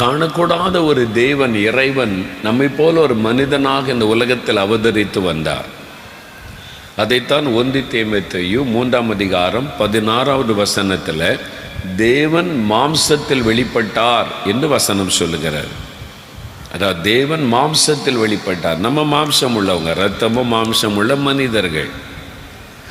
காணக்கூடாத ஒரு தேவன் இறைவன் நம்மை போல ஒரு மனிதனாக இந்த உலகத்தில் அவதரித்து வந்தார். அதைத்தான் ஒந்தி தேமத்தையும் மூன்றாம் அதிகாரம் பதினாறாவது வசனத்தில் தேவன் மாம்சத்தில் வெளிப்பட்டார் என்று வசனம் சொல்லுகிறார். அதாவது தேவன் மாம்சத்தில் வெளிப்பட்டார். நம்ம மாம்சம் உள்ளவங்க ரத்தமும் மாம்சம் உள்ள மனிதர்கள்.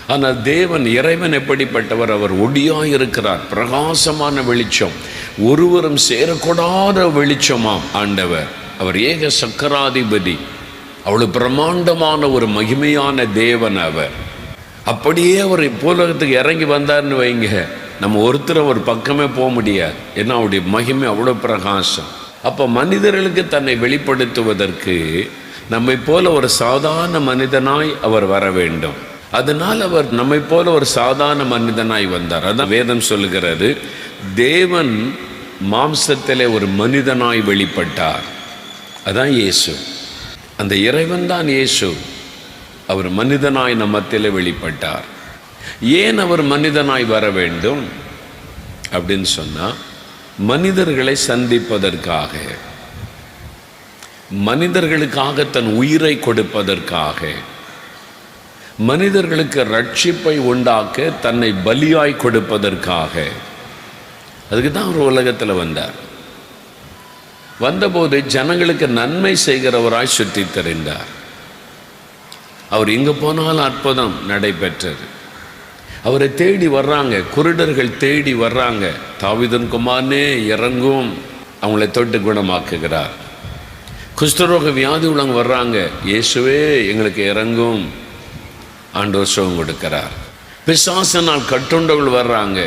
ஆனால் தேவன் இறைவன் எப்படிப்பட்டவர்? அவர் ஒடியாக இருக்கிறார். பிரகாசமான வெளிச்சம். ஒருவரும் சேரக்கூடாத வெளிச்சமாம் ஆண்டவர். அவர் ஏக சக்கராதிபதி. அவ்வளவு பிரம்மாண்டமான ஒரு மகிமையான தேவன் அவர். அப்படியே அவர் இப்போலகத்துக்கு இறங்கி வந்தார்னு வைங்க. நம்ம ஒருத்தர் ஒரு பக்கமே போக முடியாது. ஏன்னா அவருடைய மகிமை அவ்வளோ பிரகாசம். அப்போ மனிதர்களுக்கு தன்னை வெளிப்படுத்துவதற்கு நம்மை போல ஒரு சாதாரண மனிதனாய் அவர் வர வேண்டும். அதனால் அவர் நம்மை போல ஒரு சாதாரண மனிதனாய் வந்தார். அதான் வேதம் சொல்லுகிறது தேவன் மாம்சத்திலே ஒரு மனிதனாய் வெளிப்பட்டார். அதான் இயேசு. அந்த இறைவன் தான் இயேசு. அவர் மனிதனாய் நம்மத்திலே வெளிப்பட்டார். ஏன் அவர் மனிதனாய் வர வேண்டும்? அப்படின்னு சொன்னால் மனிதர்களை சந்திப்பதற்காக. மனிதர்களுக்காக தன் உயிரை கொடுப்பதற்காக. மனிதர்களுக்கு ரட்சிப்பை உண்டாக்க தன்னை பலியாய் கொடுப்பதற்காக. அதுக்கு தான் அவர் உலகத்தில் வந்தார். வந்தபோது ஜனங்களுக்கு நன்மை செய்கிறவராய் சுற்றி தெரிந்தார் அவர் எங்கே போனாலும் அற்புதம் நடைபெற்றது. அவரை தேடி வர்றாங்க குருடர்கள் தேடி வர்றாங்க. தாவிதன் குமார்னே இறங்கும். அவங்களை தொட்டு குணமாக்குகிறார். குஷ்டரோக வியாதி உள்ளவங்க வர்றாங்க இயேசுவே எங்களுக்கு இறங்கும். ஆண்டோர் சுகம் கொடுக்கிறார். பிசாசனால் கட்டுண்டவர்கள் வர்றாங்க.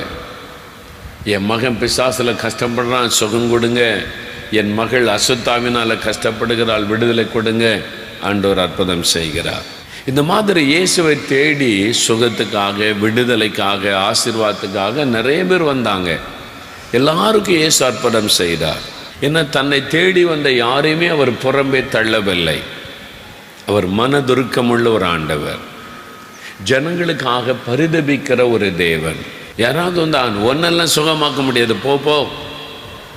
என் மகன் பிசாசில் கஷ்டப்படுறான் சுகம் கொடுங்க. என் மகள் அசுத்தாவினால் கஷ்டப்படுகிறாள் விடுதலை கொடுங்க ஆண்டவர் அற்புதம் செய்கிறார். இந்த மாதிரி இயேசுவை தேடி சுகத்துக்காக விடுதலைக்காக ஆசிர்வாதத்துக்காக நிறைய பேர் வந்தாங்க. எல்லாருக்கும் இயேசு அற்புதம் செய்தார். என்ன தன்னை தேடி வந்த யாரையுமே அவர் புறம்பே தள்ளவில்லை. அவர் மனதுருக்கமுள்ள ஒரு ஆண்டவர். ஜனங்களுக்காக பரிதபிக்கிற ஒரு தேவன். யாராவது வந்து ஒன்னெல்லாம் சுகமாக்க முடியாது. போ போ.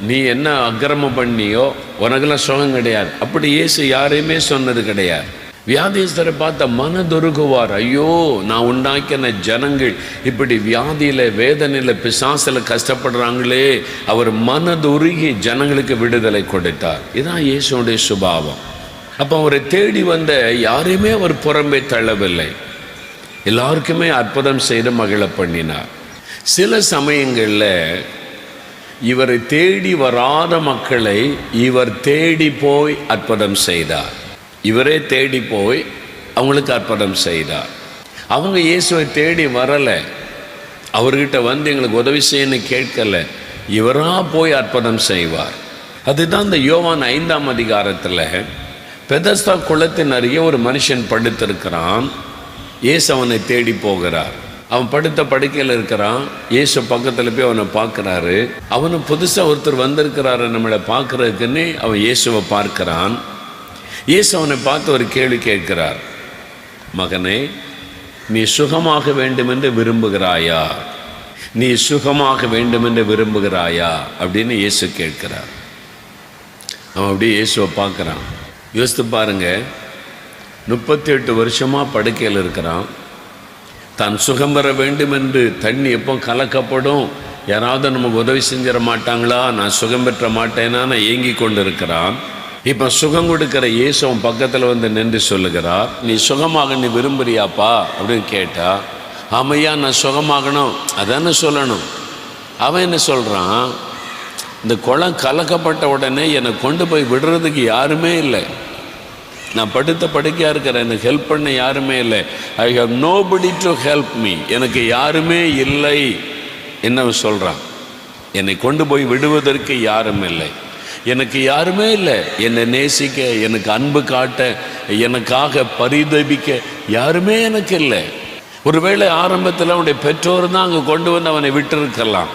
நீ என்ன அக்கிரமம் பண்ணியோ உனக்கெல்லாம் சுகம் கிடையாது. அப்படி இயேசு யாரையுமே சொன்னது கிடையாது. வியாதிஸ்தரை பார்த்த மனதுருகுவார் ஐயோ நான் உண்டாக்கின ஜனங்கள் இப்படி வியாதியில் வேதனையில் பிசாசில் கஷ்டப்படுறாங்களே. அவர் மனதுருகி ஜனங்களுக்கு விடுதலை கொடுத்தார். இதுதான் இயேசுடைய சுபாவம். அப்போ அவரை தேடி வந்த யாரையுமே அவர் புறம்பே தள்ளவில்லை. எல்லாருக்குமே அற்புதம் செய்து மகிழ பண்ணினார். சில சமயங்களில் இவரை தேடி வராத மக்களை இவர் தேடி போய் அற்புதம் செய்தார். இவரே தேடி போய் அவங்களுக்கு அற்புதம் செய்தார். அவங்க இயேசுவை தேடி வரலை. அவர்கிட்ட வந்து எங்களுக்கு உதவி செய்யணும்னு கேட்கல. இவராக போய் அற்புதம் செய்வார். அதுதான் இந்த யோவான் ஐந்தாம் அதிகாரத்தில் பெதஸ்தா குளத்தின் அருகே ஒரு மனுஷன் படுத்திருக்கிறான். இயேசு அவனை தேடி போகிறார். அவன் படுத்த படுக்கையில் இருக்கிறான். இயேசு பக்கத்தில் போய் அவனை பார்க்குறாரு. அவனு புதுசாக ஒருத்தர் வந்திருக்கிறாரு நம்மளை பார்க்குறதுக்குன்னு அவன் இயேசுவை பார்க்கிறான். இயேசு அவனை பார்த்து ஒரு கேள்வி கேட்கிறார். மகனே நீ சுகமாக வேண்டுமென்று விரும்புகிறாயா? நீ சுகமாக வேண்டுமென்று விரும்புகிறாயா? அப்படின்னு இயேசு கேட்கிறார். அவன் அப்படியே இயேசுவை பார்க்குறான். யோசித்து பாருங்க. முப்பத்தி எட்டு வருஷமாக படுக்கையில் இருக்கிறான். தான் சுகம் பெற வேண்டும் என்று தண்ணி எப்போ கலக்கப்படும்? யாராவது நமக்கு உதவி செஞ்சிட மாட்டாங்களா? நான் சுகம் பெற்ற மாட்டேனா? நான் ஏங்கி கொண்டு இருக்கிறான் இப்போ சுகம் கொடுக்கிற இயேசு அவன் பக்கத்தில் வந்து நின்று சொல்லுகிறார் நீ சுகமாக நீ விரும்புறியாப்பா? அப்படின்னு கேட்டா ஆமையா நான் சுகமாகணும். அதானே சொல்லணும். அவன் என்ன சொல்கிறான் இந்த குளம் கலக்கப்பட்ட உடனே என்னை கொண்டு போய் விடுறதுக்கு யாருமே இல்லை. நான் படுத்த படுக்கையாக இருக்கிறேன். எனக்கு ஹெல்ப் பண்ண யாருமே இல்லை. I have nobody to help me எனக்கு யாருமே இல்லை என்ன சொல்கிறான் என்னை கொண்டு போய் விடுவதற்கு யாரும் இல்லை. எனக்கு யாருமே இல்லை. என்னை நேசிக்க எனக்கு அன்பு காட்ட எனக்காக பரிதபிக்க யாருமே எனக்கு இல்லை. ஒருவேளை ஆரம்பத்தில் அவனுடைய பெற்றோர் தான் அங்கே கொண்டு வந்து அவனை விட்டிருக்கலாம்.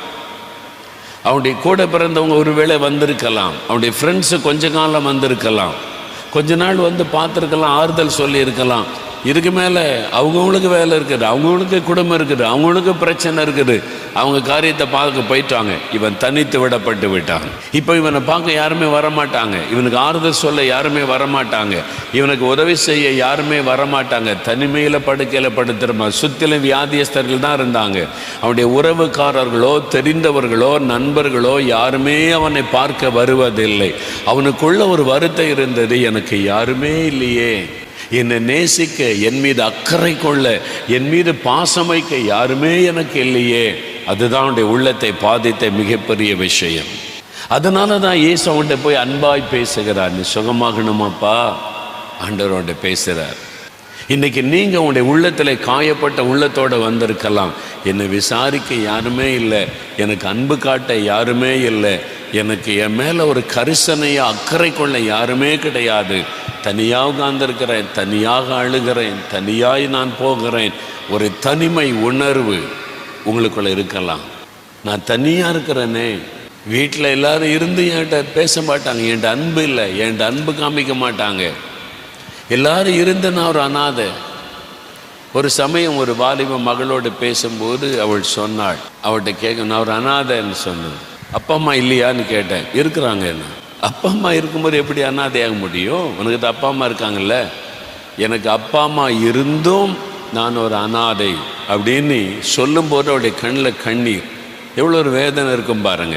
அவனுடைய கூட பிறந்தவங்க ஒருவேளை வந்திருக்கலாம். அவனுடைய ஃப்ரெண்ட்ஸு கொஞ்ச காலம் வந்திருக்கலாம். கொஞ்ச நாள் வந்து பார்த்துருக்கலாம் ஆறுதல் சொல்லியிருக்கலாம். இதுக்கு மேலே அவங்கவுங்களுக்கு வேலை இருக்குது அவங்கவுங்களுக்கு குடும்பம் இருக்குது அவங்களுக்கு பிரச்சனை இருக்குது. அவங்க காரியத்தை பார்க்க போயிட்டாங்க. இவன் தனித்து விடப்பட்டு விட்டாங்க இப்போ இவனை பார்க்க யாருமே வரமாட்டாங்க. இவனுக்கு ஆறுதல் சொல்ல யாருமே வரமாட்டாங்க. இவனுக்கு உதவி செய்ய யாருமே வரமாட்டாங்க. தனிமையில் படுக்கையில் படுத்துருமா. சுற்றிலும் வியாதியஸ்தர்கள் தான் இருந்தாங்க. அவனுடைய உறவுக்காரர்களோ தெரிந்தவர்களோ நண்பர்களோ யாருமே அவனை பார்க்க வருவதில்லை. அவனுக்குள்ள ஒரு வருத்தம் இருந்தது எனக்கு யாருமே இல்லையே. என்னை நேசிக்க என் மீது அக்கறை கொள்ள என் மீது பாசம் வைக்க யாருமே எனக்கு இல்லையே. அதுதான் அவனுடைய உள்ளத்தை பாதித்த மிகப்பெரிய விஷயம். அதனால தான் இயேசு அவன்கிட்ட போய் அன்பாய் பேசுகிறார். நீ சுகமாகணுமாப்பா ஆண்டவரோட பேசுகிறார் இன்னைக்கு நீங்கள் உங்களுடைய உள்ளத்தில் காயப்பட்ட உள்ளத்தோட வந்திருக்கலாம். என்னை விசாரிக்க யாருமே இல்லை. எனக்கு அன்பு காட்ட யாருமே இல்லை. எனக்கு என் மேலே ஒரு கரிசனையை அக்கறை கொள்ள யாருமே கிடையாது. தனியாக உட்கார்ந்திருக்கிறேன் தனியாக அழுகிறேன் தனியாய் நான் போகிறேன். ஒரு தனிமை உணர்வு உங்களுக்குள்ள இருக்கலாம். நான் தனியாக இருக்கிறேனே. வீட்டில் எல்லாரும் இருந்து என்கிட்ட பேச மாட்டாங்க. என்கிட்ட அன்பு இல்லை. என்கிட்ட அன்பு காமிக்க மாட்டாங்க. எல்லாரும் இருந்து நான் ஒரு அனாதை. ஒரு சமயம் ஒரு வாலிப மகளோடு பேசும்போது அவள் சொன்னாள். அவள்கிட்ட கேட்க நான் ஒரு அனாதைன்னு சொன்னேன். அப்பா அம்மா இல்லையான்னு கேட்டேன். இருக்கிறாங்க என்ன? அப்பா அம்மா இருக்கும்போது எப்படி அனாதையாக முடியும்? உனக்கு அப்பா அம்மா இருக்காங்கல்ல? எனக்கு அப்பா அம்மா இருந்தும் நான் ஒரு அனாதை அப்படின்னு சொல்லும்போது அவருடைய கண்ணில் கண்ணீர். எவ்வளோ ஒரு வேதனை இருக்கும் பாருங்க.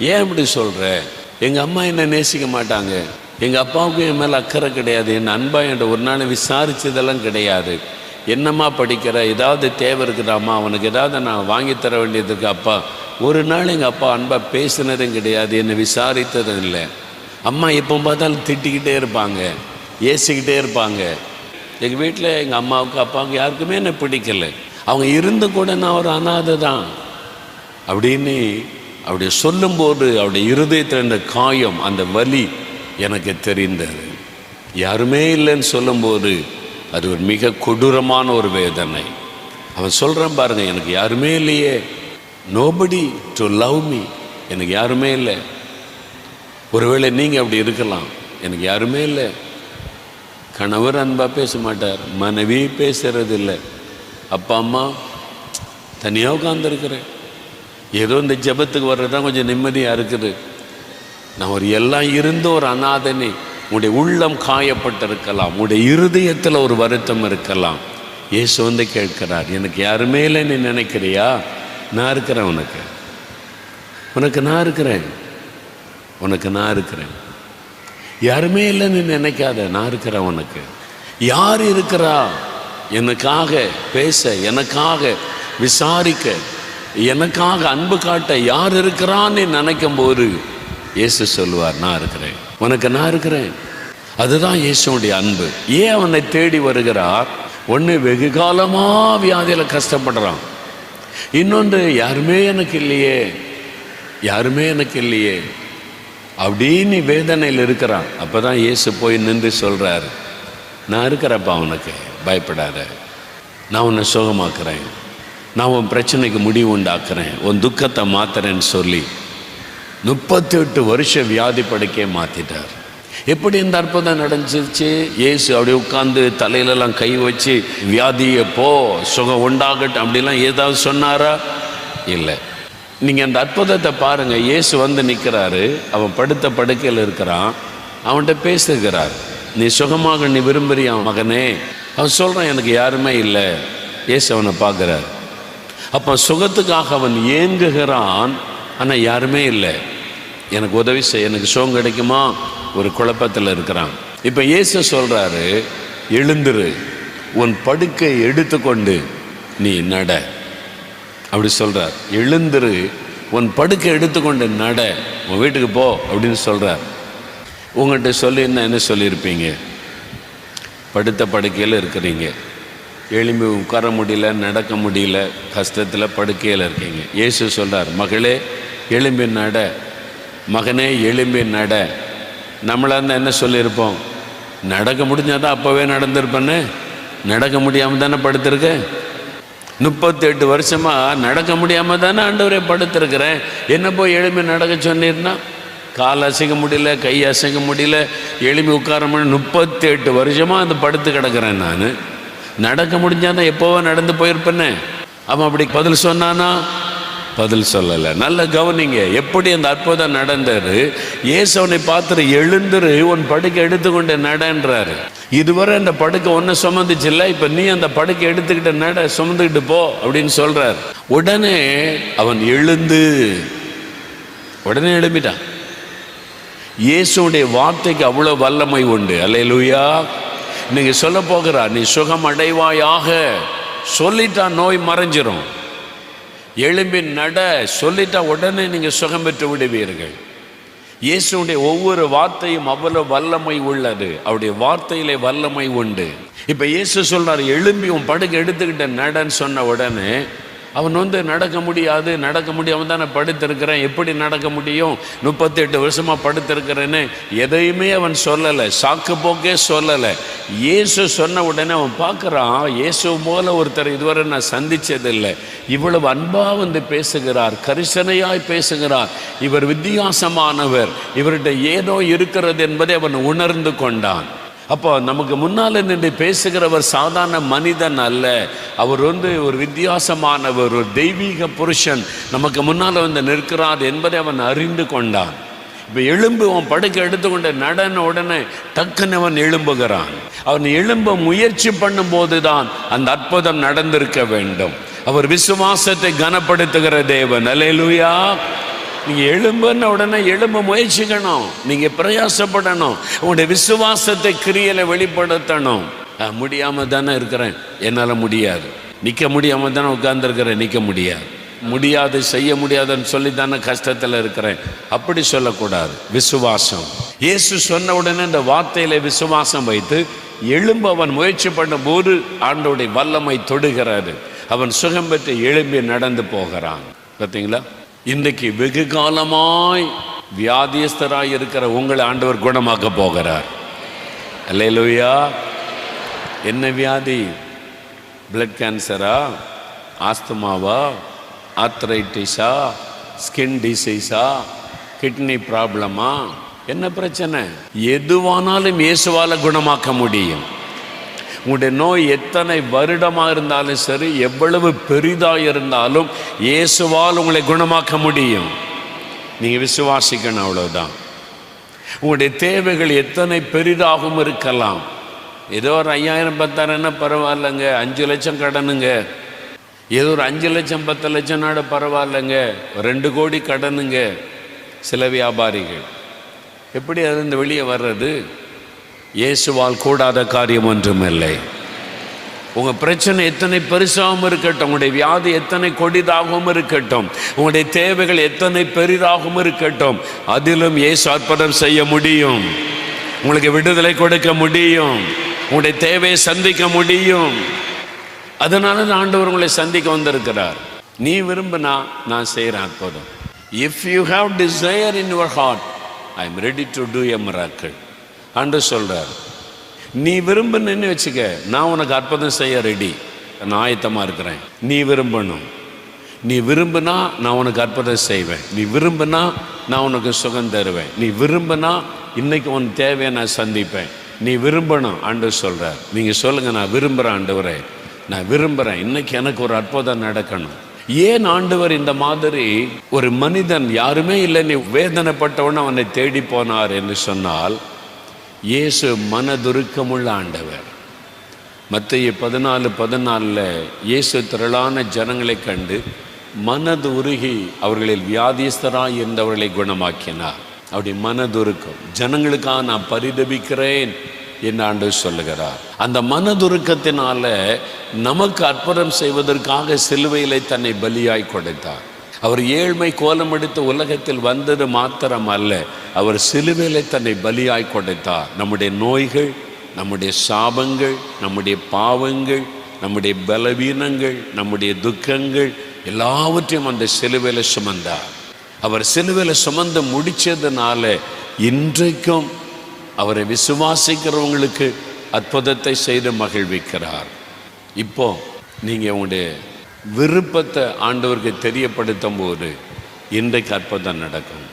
ஏன் இப்படி சொல்கிற எங்கள் அம்மா என்னை நேசிக்க மாட்டாங்க. எங்கள் அப்பாவுக்கும் என் மேலே அக்கறை கிடையாது. என் அன்பா என்கிட்ட ஒரு நாள் விசாரித்ததெல்லாம் கிடையாது. என்னம்மா படிக்கிற? ஏதாவது தேவை இருக்குதாம்மா? அவனுக்கு ஏதாவது நான் வாங்கித்தர தர வேண்டியதுக்கு அப்பா ஒரு நாள் எங்கள் அப்பா அன்பாக பேசினதும் கிடையாது. என்னை விசாரித்ததும் இல்லை. அம்மா எப்போ பார்த்தாலும் திட்டிக்கிட்டே இருப்பாங்க. ஏசிக்கிட்டே இருப்பாங்க. எங்கள் வீட்டில் எங்கள் அம்மாவுக்கு அப்பாவுக்கு யாருக்குமே என்னை பிடிக்கல. அவங்க இருந்து கூட நான் ஒரு அனாதை தான். அப்படின்னு அப்படி சொல்லும்போது அவருடைய இருதயத்தில் இருந்த காயம் அந்த வலி எனக்கு தெரிந்தது. யாருமே இல்லைன்னு சொல்லும்போது அது ஒரு மிக கொடூரமான ஒரு வேதனை. அவன் சொல்கிறான் பாருங்க எனக்கு யாருமே இல்லையே. நோபடி டு லவ் மீ எனக்கு யாருமே இல்லை. ஒருவேளை நீங்கள் அப்படி இருக்கலாம். எனக்கு யாருமே இல்லை. கணவர் அன்பாக பேச மாட்டார். மனைவி பேசுறது இல்லை அப்பா அம்மா தனியாக உட்காந்துருக்கிறேன் ஏதோ இந்த ஜெபத்துக்கு வர்றது தான் கொஞ்சம் நிம்மதியாக இருக்குது. நான் ஒரு எல்லாம் இருந்த ஒரு அநாதனை உங்களுடைய உள்ளம் காயப்பட்டிருக்கலாம். உங்களுடைய இருதயத்தில் ஒரு வருத்தம் இருக்கலாம். இயேசு வந்து கேட்கிறார் எனக்கு யாருமே இல்லை நீ நினைக்கிறியா? நான் இருக்கிறேன் உனக்கு. உனக்கு நான் இருக்கிறேன். உனக்கு நான் இருக்கிறேன். யாருமே இல்லைன்னு நினைக்காத? நான் இருக்கிறேன் உனக்கு. யார் இருக்கிறா? எனக்காக பேச எனக்காக விசாரிக்க எனக்காக அன்பு காட்ட யார் இருக்கிறான்னு நினைக்கும் போது இயேசு சொல்லுவார் நான் இருக்கிறேன். உனக்கு நான் இருக்கிறேன். அதுதான் இயேசுடைய அன்பு. ஏன் அவனை தேடி வருகிறார்? ஒன்று வெகு காலமாக வியாதியில் கஷ்டப்படுறான். இன்னொன்று யாருமே எனக்கு இல்லையே. யாருமே எனக்கு இல்லையே. அப்படின்னு வேதனையில் இருக்கிறான். அப்போ தான் இயேசு போய் நின்று சொல்கிறாரு நான் இருக்கிறப்பா உனக்கு பயப்படாத. நான் உன்னை சுகமாக்குறேன். நான் உன் பிரச்சனைக்கு முடிவு உண்டாக்குறேன். உன் துக்கத்தை மாத்துறேன்னு சொல்லி முப்பத்தெட்டு வருஷ வியாதி படுக்கையை மாற்றிட்டார் எப்படி இந்த அற்புதம் நடந்துச்சு? ஏசு அப்படி உட்காந்து தலையிலெல்லாம் கை வச்சு வியாதியை போ சுகம் உண்டாகட்டும் அப்படிலாம் ஏதாவது சொன்னாரா? இல்லை. நீங்கள் அந்த அற்புதத்தை பாருங்கள் இயேசு வந்து நிற்கிறாரு. அவன் படுத்த படுக்கையில் இருக்கிறான். அவன்கிட்ட பேசுகிறார். நீ சுகமாக நீ விரும்புறியா மகனே? அவன் சொல்கிறான் எனக்கு யாருமே இல்லை. இயேசு அவனை பார்க்குறார். அப்போ சுகத்துக்காக அவன் ஏங்குகிறான். ஆனால் யாருமே இல்லை. எனக்கு உதவி செய் எனக்கு சோகம் கிடைக்குமா? ஒரு குழப்பத்தில் இருக்கிறான். இப்போ இயேசு சொல்கிறாரு எழுந்துரு உன் படுக்கை எடுத்துக்கொண்டு நீ நட. அப்படி சொல்கிறார் எழுந்துரு உன் படுக்கை எடுத்துக்கொண்டு நட. உன் வீட்டுக்கு போ அப்படின்னு சொல்கிறார் உங்கள்கிட்ட சொல்லி என்ன சொல்லியிருப்பீங்க? படுத்த படுக்கையில் இருக்கிறீங்க. எழும்பி உட்கார முடியல நடக்க முடியல கஷ்டத்தில் படுக்கையில் இருக்கீங்க. இயேசு சொல்கிறார் மகளே எழும்பி நட. மகனே எழும்பி நட. நம்மளாக இருந்தால் என்ன சொல்லியிருப்போம்? நடக்க முடிஞ்சால் தான் அப்போவே நடந்திருப்பேன்னு. நடக்க முடியாமல் தானே படுத்திருக்க? முப்பத்தெட்டு வருஷமாக நடக்க முடியாமல் தானே ஆண்டவரே படுத்திருக்கிறேன். என்ன போய் எழும்பி நடக்க சொன்னீர்னா? கால் அசைக்க முடியல கை அசைக்க முடியல. எழும்பி உட்கார முடியல. முப்பத்தெட்டு வருஷமாக அந்த படுத்து கிடக்கிறேன் நான். நடக்க முடிஞ்சாதான் எப்போவோ நடந்து போயிருப்பேன்னு. அவன் அப்படி பதில் சொன்னானா? பதில் சொல்லலை. நல்ல கவனிங்க. எப்படி அந்த அற்புதம் நடந்தது? இயேசுவனை பார்த்துட்டு எழுந்துரு உன் படுக்கை எடுத்துக்கொண்டு நடன்றாரு. இதுவரை அந்த படுக்கை ஒன்று சுமந்துச்சு இல்லை இப்போ நீ அந்த படுக்கை எடுத்துக்கிட்ட நட சுமந்துக்கிட்டு போ அப்படின்னு சொல்கிறார் உடனே அவன் எழுந்து உடனே எழுப்பிட்டான் இயேசுடைய வார்த்தைக்கு அவ்வளோ வல்லமை உண்டு. அல்லேலூயா. நீங்க சொல்ல போகிறா நீ சுகம் அடைவாயாக சொல்லிட்டா நோய் மறைஞ்சிரும். எழும்பி நட சொல்லிட்டா உடனே நீங்கள் சுகம் பெற்று விடுவீர்கள். இயேசுடைய ஒவ்வொரு வார்த்தையும் அவ்வளவு வல்லமை உள்ளது. அவருடைய வார்த்தையிலே வல்லமை உண்டு. இப்போ இயேசு சொல்றாரு எழும்பி உன் படுக்கை எடுத்துக்கிட்ட நடன்னு சொன்ன உடனே அவன் வந்து நடக்க முடியாது நடக்க முடியாம தானே படுத்திருக்கிறேன். எப்படி நடக்க முடியும்? முப்பத்தி எட்டு படுத்திருக்கிறேன்னு எதையுமே அவன் சொல்லலை சாக்கு போக்கே சொல்லலை. இயேசு சொன்ன உடனே அவன் பார்க்குறான் இயேசு போல ஒருத்தர் இதுவரை நான் சந்தித்ததில்லை இவ்வளவு அன்பாக வந்து பேசுகிறார் கரிசனையாய் பேசுகிறார். இவர் வித்தியாசமானவர் இவர்கிட்ட ஏதோ இருக்கிறது என்பதை அவன் உணர்ந்து கொண்டான். அப்போ நமக்கு முன்னால் நின்று பேசுகிறவர் சாதாரண மனிதன் அல்ல. அவர் வந்து ஒரு வித்தியாசமானவர் ஒரு தெய்வீக புருஷன். நமக்கு முன்னால் வந்து நிற்கிறார் என்பதை அவன் அறிந்து கொண்டான். இப்போ எலும்பு அவன் படுக்கை எடுத்துக்கொண்ட நடன உடனே டக்குன்னு அவன் எழும்புகிறான். அவன் எழும்ப முயற்சி பண்ணும்போது தான் அந்த அற்புதம் நடந்திருக்க வேண்டும். அவர் விசுவாசத்தை கனப்படுத்துகிற தேவன். அல்லேலூயா நீங்கள் எழும்புன உடனே எழும்ப முயற்சிக்கணும். நீங்கள் பிரயாசப்படணும். உங்களுடைய விசுவாசத்தை கிரியலை வெளிப்படுத்தணும். முடியாமல் தானே இருக்கிறேன். என்னால் முடியாது. நிற்க முடியாமல் தானே உட்கார்ந்துருக்கிறேன். நிற்க முடியாது. முடியாது செய்ய முடியாதுன்னு சொல்லி தானே கஷ்டத்தில் இருக்கிறேன். அப்படி சொல்லக்கூடாது. விசுவாசம். இயேசு சொன்ன உடனே இந்த வார்த்தையில் விசுவாசம் வைத்து எழும்ப அவன் முயற்சி பண்ணும்போது ஆண்டோடைய வல்லமை தொடுகிறாரு. அவன் சுகம் பெற்று எழும்பி நடந்து போகிறான். பார்த்தீங்களா இன்றைக்கு வெகு காலமாய் வியாதியஸ்தராய் இருக்கிற உங்களை ஆண்டவர் குணமாக்க போகிறார். அல்லேலூயா. என்ன வியாதி? பிளட் கேன்சரா ஆஸ்துமாவா ஆர்த்ரைட்டிஸா ஸ்கின் டிசீஸா கிட்னி ப்ராப்ளமா என்ன பிரச்சனை? எதுவானாலும் இயேசுவால குணமாக்க முடியும். உங்களுடைய நோய் எத்தனை வருடமாக இருந்தாலும் சரி எவ்வளவு பெரிதாக இருந்தாலும் இயேசுவால் உங்களை குணமாக்க முடியும். நீங்கள் விசுவாசிக்கணும் அவ்வளோதான் உங்களுடைய தேவைகள் எத்தனை பெரிதாகவும் இருக்கலாம். ஏதோ ஒரு ஐயாயிரம் பத்தாயிரம்னா பரவாயில்லைங்க அஞ்சு லட்சம் கடனுங்க. ஏதோ ஒரு அஞ்சு லட்சம் பத்து லட்சம் நாடு பரவாயில்லைங்க ரெண்டு கோடி கடனுங்க. சில வியாபாரிகள். எப்படி அது இந்த வெளியே வர்றது? இயேசுவால் கூடாத காரியம் ஒன்றுமில்லை. உங்கள் பிரச்சனை எத்தனை பெருசாகவும் இருக்கட்டும் உங்களுடைய வியாதி எத்தனை கொடிதாகவும் இருக்கட்டும் உங்களுடைய தேவைகள் எத்தனை பெரிதாகவும் இருக்கட்டும் அதிலும் இயேசு அற்புதம் செய்ய முடியும். உங்களுக்கு விடுதலை கொடுக்க முடியும். உங்களுடைய தேவையை சந்திக்க முடியும். அதனால தான் ஆண்டவர் உங்களை சந்திக்க வந்திருக்கிறார். நீ விரும்பினா நான் செய்கிறேன் அற்புதம். If you have desire in your heart I am ready to do a miracle and சொல்கிறார் நீ விரும்புன்னு வச்சுக்க நான் உனக்கு அற்புதம் செய்ய ரெடி நான் ஆயத்தமாக இருக்கிறேன். நீ விரும்பணும். நீ விரும்பினா நான் உனக்கு அற்புதம் செய்வேன். நீ விரும்பினா நான் உனக்கு சுகம் தருவேன். நீ விரும்பினா இன்னைக்கு உன் தேவையை நான் சந்திப்பேன். நீ விரும்பணும் ஆண்டு சொல்கிறார் நீங்கள் சொல்லுங்கள் நான் விரும்புகிறேன் ஆண்டவரே. நான் விரும்புகிறேன் இன்னைக்கு எனக்கு ஒரு அற்புதம் நடக்கணும். ஏன் ஆண்டவர் இந்த மாதிரி ஒரு மனிதன் யாருமே இல்லை நீ வேதனைப்பட்டவன் அவனை தேடி போனார் என்று சொன்னால் இயேசு மனதுருக்கமுள்ள ஆண்டவர். மத்திய பதினாலு பதினாலில் இயேசு திரளான ஜனங்களை கண்டு மனது உருகி அவர்களில் வியாதிஸ்தராக இருந்தவர்களை குணமாக்கினார். அப்படி மனதுருக்கம். ஜனங்களுக்காக நான் பரிதபிக்கிறேன் என்று ஆண்டு சொல்லுகிறார். அந்த மனதுருக்கத்தினால நமக்கு அற்புதம் செய்வதற்காக சிலுவையிலே தன்னை பலியாய் கொடுத்தார். அவர் ஏழ்மை கோலமெடுத்து உலகத்தில் வந்தது மாத்திரம் அல்ல அவர் சிலுவையில தன்னை பலியாய் கொடுத்தார். நம்முடைய நோய்கள் நம்முடைய சாபங்கள் நம்முடைய பாவங்கள் நம்முடைய பலவீனங்கள் நம்முடைய துக்கங்கள் எல்லாவற்றையும் அந்த சிலுவையில் சுமந்தார். அவர் சிலுவையில் சுமந்து முடித்ததுனால இன்றைக்கும் அவரை விசுவாசிக்கிறவங்களுக்கு அற்புதத்தை செய்து மகிழ்விக்கிறார். இப்போ நீங்கள் உங்களுடைய விருப்பத்தை ஆண்டவருக்கு தெரியப்படுத்தும் போது இன்றைக்கு அற்புதம் நடக்கும்.